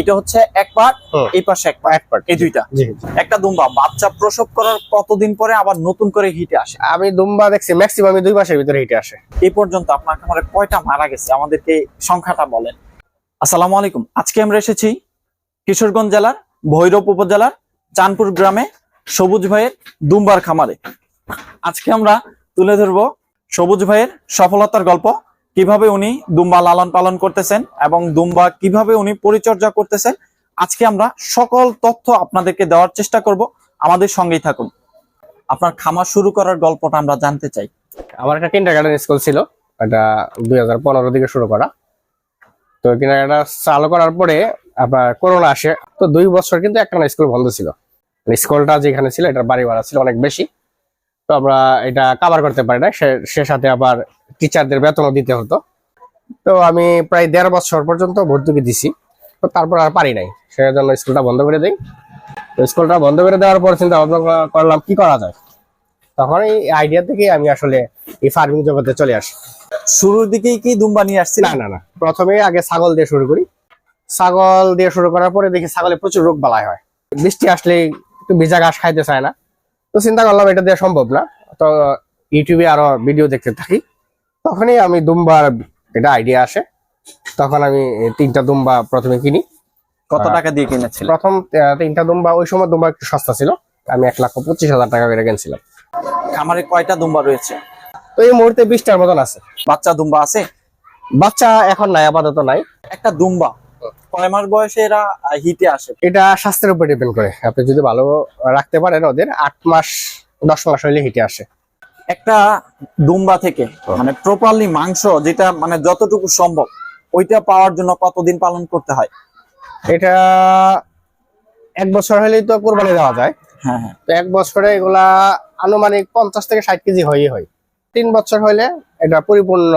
এটা হচ্ছে এক পার্ট এই পাশে এক পার্ট এক পার্ট এই দুইটা। একটা দুম্বা বাচ্চা প্রসব করার কতদিন পরে আবার নতুন করে হিটে আসে? আমি দুম্বা দেখছি ম্যাক্সিমাম দুই মাসের ভিতরে হিটে আসে। এই পর্যন্ত আপনার খামারে কয়টা মারা গেছে? আমাদেরকে সংখ্যাটা বলেন। আসসালামু আলাইকুম আজকে আমরা এসেছি কিশোরগঞ্জ জেলার ভৈরব উপজেলার চাঁদপুর গ্রামে সবুজ ভাইয়ের দুম্বার খামারে। আজকে আমরা তুলে ধরবো সবুজ ভাইয়ের সফলতার গল্প। কীভাবে উনি দুম্বা লালন পালন করতেছেন এবং দুম্বা কীভাবে উনি পরিচর্যা করতেছেন, আজকে আমরা সকল তথ্য আপনাদেরকে দেওয়ার চেষ্টা করব। আমাদের সঙ্গেই থাকুন। আপনার খামার শুরু করার গল্পটা আমরা জানতে চাই। আমার একটা কিন্ডার গার্ডেন স্কুল ছিল, এটা দুই হাজার পনেরো দিকে শুরু করা। তো কিন্ডার গার্ডেন চালু করার পরে আপনার করোনা আসে, তো দুই বছর কিন্তু একটা স্কুল বন্ধ ছিল। স্কুলটা যেখানে ছিল, এটার বাড়ি ভাড়া ছিল অনেক বেশি। তো আমরা এটা কাভার করতে পারি না। সে- সাথে আবার টিচারদের বেতনও দিতে হতো। তো আমি প্রায় দেড় বছর পর্যন্ত ভর্তুকি দিছি। তো তারপর আর পারি নাই। সেজন্য স্কুলটা বন্ধ করে দিই। তো স্কুলটা বন্ধ করে দেওয়ার পর চিন্তা ভাবনা করলাম কি করা যায়? তখন এই আইডিয়া থেকে আমি আসলে এই ফার্মিং জগতে চলে আসি। শুরুর দিকেই কি দুম্বা নিয়ে না আসছিলেন? না না প্রথমে আগে ছাগল দিয়ে শুরু করি। ছাগল দিয়ে শুরু করার পরে দেখি ছাগলে প্রচুর রোগ বালাই হয়। বৃষ্টি আসলে একটু ভিজা ঘাস খাইতে চায় না। তো চিন্তা করলাম এটা দেওয়া সম্ভব না। তো ইউটিউবে আরও ভিডিও দেখতে থাকি। তখনই আমি দুম্বার এটা আইডিয়া আসে। তখন আমি তিনটা দুম্বা প্রথমে কিনি। কত টাকা দিয়ে কিনেছিলেন? প্রথম তিনটা দুম্বা ওই সময় দুম্বা একটু সস্তা ছিল। আমি এক লাখ পঁচিশ হাজার টাকা করে কিনছিলাম। খামারে কয়টা দুম্বা রয়েছে? তো এই মুহূর্তে বিশটার মতন আছে। বাচ্চা দুম্বা আছে? বাচ্চা এখন নাই আপাতত নাই। একটা দুম্বা কয় মাস বয়সে এরা হিটে আসে। এটা স্বাস্থ্যের উপর ডিপেন্ড করে। আপনি যদি ভালো রাখতে পারেন ওদের আট মাস দশ মাস হইলে হিটে আসে। একটা দুম্বা থেকে মানে প্রপারলি মাংস যেটা মানে যতটুকু সম্ভব ওইটা পাওয়ার জন্য কতদিন পালন করতে হয়? এটা এক বছর হলেই তো কোরবানি দেওয়া যায়। হ্যাঁ হ্যাঁ। তো এক বছরে এগুলা আনুমানিক পঞ্চাশ থেকে ষাট কেজি হয়ে হয়। তিন বছর হলে এটা পরিপূর্ণ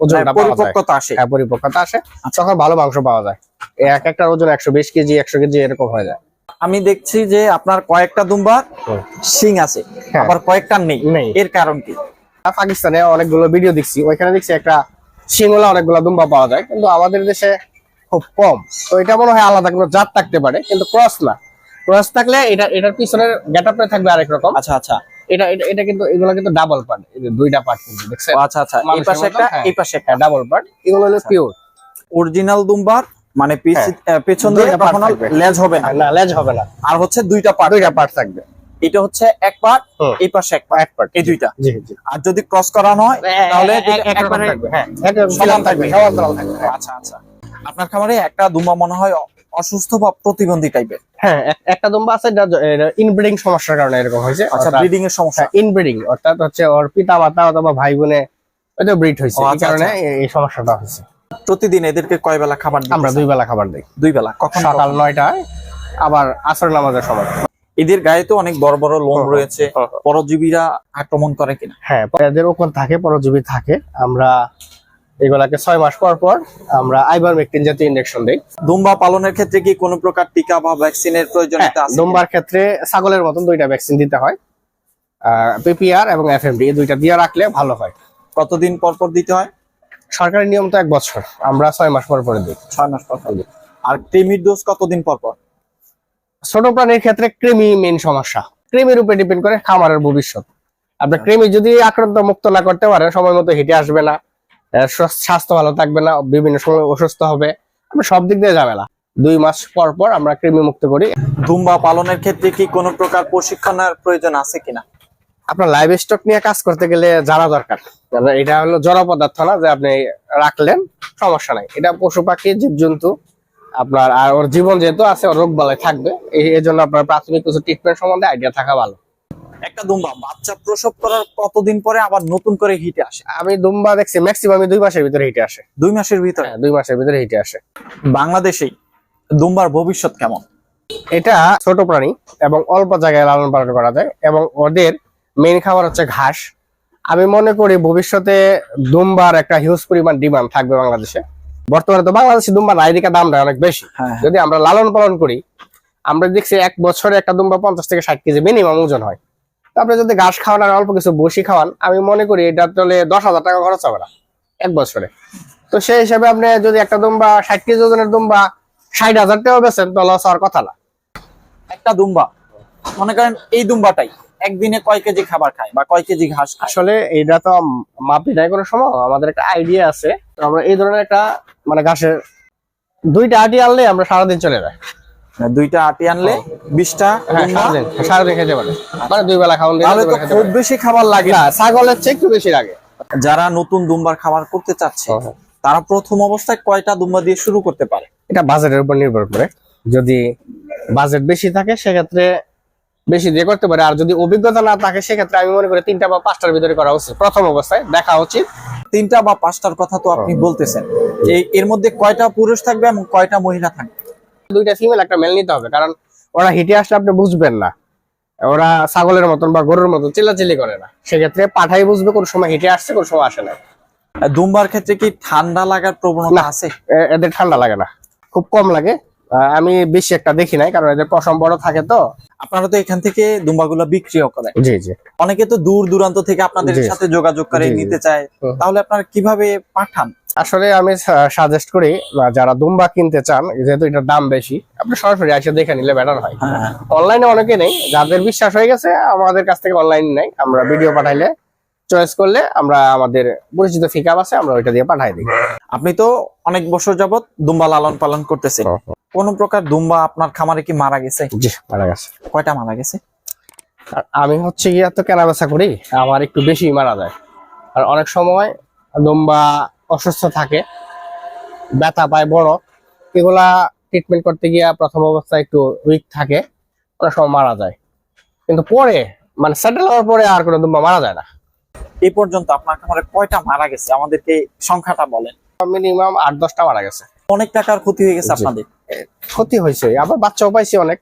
ওজনটা পরিপক্কতা আসে। হ্যাঁ পরিপক্কতা আসে। তখন ভালো মাংস পাওয়া যায়। এক একটা ওজন একশো বিশ কেজি একশো কেজি এরকম হয়ে যায়। আমি দেখছি যে আপনার কয়েকটা দুম্বা শিং আছে। হ্যাঁ। আবার কয়েকটা নেই। এর কারণ কি? পাকিস্তানে অনেকগুলো ভিডিও দেখছি। ওইখানে দেখছি একটা সিংলা অনেকগুলো দুম্বা পাওয়া যায়। কিন্তু আমাদের দেশে খুব কম। তো এটা মনে হয় আলাদা কোনো জাত থাকতে পারে কিন্তু ক্রস না। ক্রস থাকলে এটা এটার পিছনের গেট আপটা থাকবে আরেক রকম। আচ্ছা আচ্ছা। এটা এটা কিন্তু এগুলো কিন্তু ডাবল পার্ট দুইটা পার্ট কিন্তু দেখছেন? আচ্ছা আচ্ছা এই পাশে একটা হ্যাঁ। এই পাশে একটা। হ্যাঁ ডাবল পার্ট এগুলো হলো আচ্ছা। পিওর অরিজিনাল দুম্বার মানে আহ, পেছন দিয়ে কখনো লেজ হবে না। না লেজ হবে না। আর হচ্ছে দুইটা পার্ট দুইটা পার্ট থাকবে। এটা হচ্ছে এক পার্ট। এই পাশে এক পার্ট এক পার্ট এই দুইটা। জি জি। আর যদি ক্রস করানো হয় তাহলে দুইটা একবারে হ্যাঁ সমান সমান থাকবে। থাকবে সমান্তরাল থাকবে। হ্যাঁ। আচ্ছা আচ্ছা। আপনার খামারে একটা দুম্বা মনে হয় অসুস্থ বা প্রতিবন্ধী টাইপের হ্যাঁ একটা দুম্বা আছে ইনব্রিডিং সমস্যার কারণে এরকম হয়েছে। আচ্ছা ব্রিডিং এর সমস্যা। ইনব্রিডিং অর্থাৎ হচ্ছে ওর পিতা মাতা অথবা ভাই বোনে হয়তো ব্রিড হয়েছে। এই আচ্ছা, কারণে আচ্ছা। এই- এই সমস্যাটা হয়েছে। প্রতিদিন এদেরকে কয় বেলা খাবার আমরা দুই বেলা খাবার দিই। দুই বেলা কখন সকাল? নয়টায় আবার আসর নামাজের সময়। এদের গায়ে তো অনেক বড় বড় লোম রয়েছে। হুম, হুম। পরজীবীরা আক্রমণ করে কিনা? হ্যাঁ এদের ওখানে থাকে পরজীবী থাকে। আমরা এগুলাকে ছয় মাস পর পর আমরা আইবারমেকটিন জাতীয় ইনজেকশন দিই। দুম্বা পালনের ক্ষেত্রে কি কোনো প্রকার টিকা বা ভ্যাকসিনের প্রয়োজনীয়তা আছে কিনা? দুম্বার ক্ষেত্রে ছাগলের মতন দুইটা ভ্যাকসিন দিতে হয়। পিপিআর এবং এফএমডি এই দুইটা দিয়ে রাখলে ভালো হয়। কতদিন পর পর দিতে হয়? সরকারি নিয়ম তো এক বছর আমরা ছয় মাস পর পরে দিই। ছয় মাস পর পর দিই। আর ক্রিমির ডোজ কতদিন পর পর? ছোট প্রাণীর ক্ষেত্রে কৃমি মেন সমস্যা। কৃমির উপরে ডিপেন্ড করে খামারের ভবিষ্যৎ। আপনার কৃমি যদি আক্রান্ত মুক্ত না করতে পারে সময় মতো হেঁটে আসবে না। স্বাস্থ্য- স্বাস্থ্য ভালো থাকবে না বিভিন্ন সময় অসুস্থ হবে। আমরা সব দিক দিয়ে ঝামেলা। দুই মাস পর পর আমরা কৃমি মুক্ত করি। দুম্বা পালনের ক্ষেত্রে কি কোনো প্রকার প্রশিক্ষণের প্রয়োজন আছে কিনা? আপনার লাইভ স্টক নিয়ে কাজ করতে গেলে জানা দরকার। এটা হলো জড় পদার্থ না যে আপনি রাখলেন সমস্যা নাই। এটা পশু পাখি জীবজন্তু আপনার আর ওর জীবন যেহেতু আছে ওর রোগ বালাই থাকবে। এই এই জন্য আপনার প্রাথমিক কিছু ট্রিটমেন্ট সম্বন্ধে আইডিয়া থাকা ভালো। একটা দুম্বা বাচ্চা প্রসব করার কতদিন পরে আবার নতুন করে হিটে আসে? আমি দুম্বা দেখছি ম্যাক্সিমাম দুই মাসের ভিতরে হিটে আসে। দুই মাসের ভিতরে? হ্যাঁ দুই মাসের ভিতরে হিটে আসে। বাংলাদেশেই দুম্বার ভবিষ্যৎ কেমন? এটা ছোট প্রাণী এবং অল্প জায়গায় লালন পালন করা যায় এবং ওদের মেইন খাবার হচ্ছে ঘাস। আমি মনে করি ভবিষ্যতে দুম্বার একটা হিউজ পরিমাণ ডিমান্ড থাকবে বাংলাদেশে। বর্তমানে তো বাংলাদেশে দুম্বার রাইডিকা দামটা অনেক বেশি। হ্যাঁ যদি আমরা লালন পালন করি আমরা দেখছি এক বছরে একটা দুম্বা পঞ্চাশ থেকে ষাট কেজি মিনিমাম ওজন হয়। তারপরে যদি ঘাস খাওয়ান আর অল্প কিছু বসি খাওয়ান আমি মনে করি এটা তাহলে দশ হাজার টাকা খরচ হবে না এক বছরে। তো সেই হিসাবে আপনি যদি একটা দুম্বা ষাট কেজি ওজনের দুম্বা ষাট হাজার টাকা বেছেন তো লস হওয়ার কথা না। একটা দুম্বা মনে করেন এই দুম্বাটাই একদিনে কয় কেজি খাবার খায় বা কয় কেজি ঘাস আসলে এইটা তো মাপি নাই কোনো সময় আমাদের একটা আইডিয়া আছে। তো আমরা এই ধরনের একটা মানে ঘাসের দুইটা আটি আনলে আমরা সারাদিন চলে যায় দুইটা আটি আনলে বিশটা হ্যাঁ খেতে পারে। মানে দুই বেলা তাহলে তো খুব বেশি খাবার লাগে। না ছাগলের চেয়ে একটু বেশি লাগে। যারা নতুন দুম্বার খাবার করতে চাচ্ছে হ্যাঁ, হ্যাঁ। তারা প্রথম অবস্থায় কয়টা দুম্বা দিয়ে শুরু করতে পারে? এটা বাজেটের উপর নির্ভর করে। যদি বাজেট বেশি থাকে সেক্ষেত্রে বেশি দিয়ে করতে পারে। আর যদি অভিজ্ঞতা না থাকে সেক্ষেত্রে আমি মনে করি তিনটা বা পাঁচটার ভিতরে করা উচিত। প্রথম অবস্থায় দেখা উচিত। তিনটা বা পাঁচটার কথা তো আপনি বলতেছেন। এর মধ্যে কয়টা পুরুষ থাকবে এবং কয়টা মহিলা থাকবে? দুইটা ফিমেল একটা মেল নিতে হবে। কারণ ওরা হিটে আসলে আপনি বুঝবেন না। ওরা ছাগলের মতন বা গরুর মতন চিল্লাচিল্লি করে না। সেক্ষেত্রে পাঠাই বুঝবে কোন সময় হিটে আসছে কোন সময় আসে না। দুম্বার ক্ষেত্রে কি ঠান্ডা লাগার প্রবণতা আছে? এদের ঠান্ডা লাগে না। খুব কম লাগে। আমি বেশি একটা দেখি নাই কারণ এদের পশম বড় থাকে তো। আপনারা তো এখান থেকে দুম্বাগুলো বিক্রিও করেন। জি জি। অনেকে তো দূর দূরান্ত থেকে আপনাদের সাথে যোগাযোগ করে। নিতে চায়। তাহলে আপনারা কীভাবে পাঠান? আসলে আমি সাজেস্ট করি যারা দুম্বা কিনতে চান যেহেতু এটার দাম বেশি আপনি সরাসরি এসে দেখে নিলে বেটার হয়। হ্যাঁ। অনলাইনে অনেকে নেই যাদের বিশ্বাস হয়ে গেছে আমাদের কাছ থেকে অনলাইন নেই আমরা ভিডিও পাঠাইলে চয়েস করলে আমরা আমাদের পরিচিত ফিকাপ আছে আমরা ওইটা দিয়ে পাঠাই দিই। আপনি তো অনেক বছর যাবত দুম্বা লালন পালন করতেছেন। কোন প্রকার দুম্বা আপনার খামারে কি মারা গেছে? জি মারা গেছে। কয়টা মারা গেছে? আমি হচ্ছে গিয়ে তো কেনা বেচা করি আমার একটু বেশি মারা যায়। আর অনেক সময় দুম্বা অসুস্থ থাকে ব্যথা পায় বড় এগুলা ট্রিটমেন্ট করতে গিয়ে প্রথম অবস্থায় একটু উইক থাকে অনেক সময় মারা যায়। কিন্তু পরে মানে সেটেল হওয়ার পরে আর কোনো দুম্বা মারা যায় না। এই পর্যন্ত আপনার খামারে কয়টা মারা গেছে? আমাদেরকে সংখ্যাটা বলেন। মিনিমাম আট দশটা মারা গেছে। অনেক টাকার ক্ষতি হয়ে গেছে। আপনাদের? ক্ষতি হয়েছে। আবার বাচ্চাও পাইছি অনেক।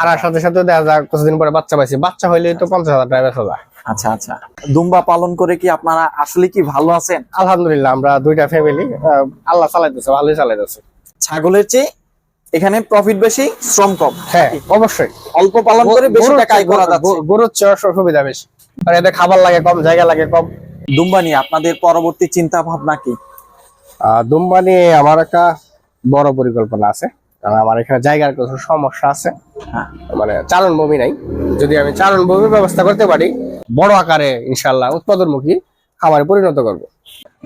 আর আর সাথে সাথে দেখা যায় কিছুদিন পরে বাচ্চা পাইছি। বাচ্চা হইলে তো পঞ্চাশ হাজার টাকা বেচা যায়। আচ্ছা আচ্ছা। দুম্বা পালন করে কি আপনারা আসলে কি ভালো আছেন? আলহামদুলিল্লাহ আমরা দুইটা ফ্যামিলি আল্লাহ চালাইতেছে ভালোই চালাইতেছে। ছাগলের চেয়ে এখানে প্রফিট বেশি শ্রম কম? হ্যাঁ অবশ্যই। অল্প পালন করে বেশি টাকা আয় করা যাচ্ছে। গরুর চেয়ে সুবিধা বেশি। আর এদের খাবার লাগে কম জায়গা লাগে কম। দুম্বা নিয়ে আপনাদের পরবর্তী চিন্তা ভাবনা কি? দুম্বা নিয়ে আমার একটা বড় পরিকল্পনা আছে। কারণ আমার এখানে জায়গার কিছু সমস্যা আছে। হ্যাঁ। মানে চারণ ভূমি নাই। যদি আমি চারণ ভূমির ব্যবস্থা করতে পারি বড় আকারে ইনশাল্লাহ উৎপাদনমুখী খামারে পরিণত করব।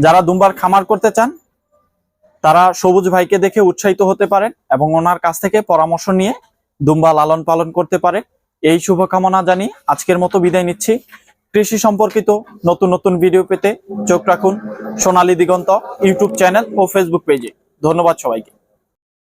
যারা দুম্বার খামার করতে চান, তারা সবুজ ভাইকে দেখে উৎসাহিত হতে পারেন এবং ওনার কাছ থেকে পরামর্শ নিয়ে দুম্বা লালন পালন করতে পারেন। এই শুভকামনা জানি আজকের মতো বিদায় নিচ্ছি। কৃষি সম্পর্কিত নতুন নতুন ভিডিও পেতে চোখ রাখুন সোনালী দিগন্ত ইউটিউব চ্যানেল ও ফেসবুক পেজে। ধন্যবাদ সবাইকে।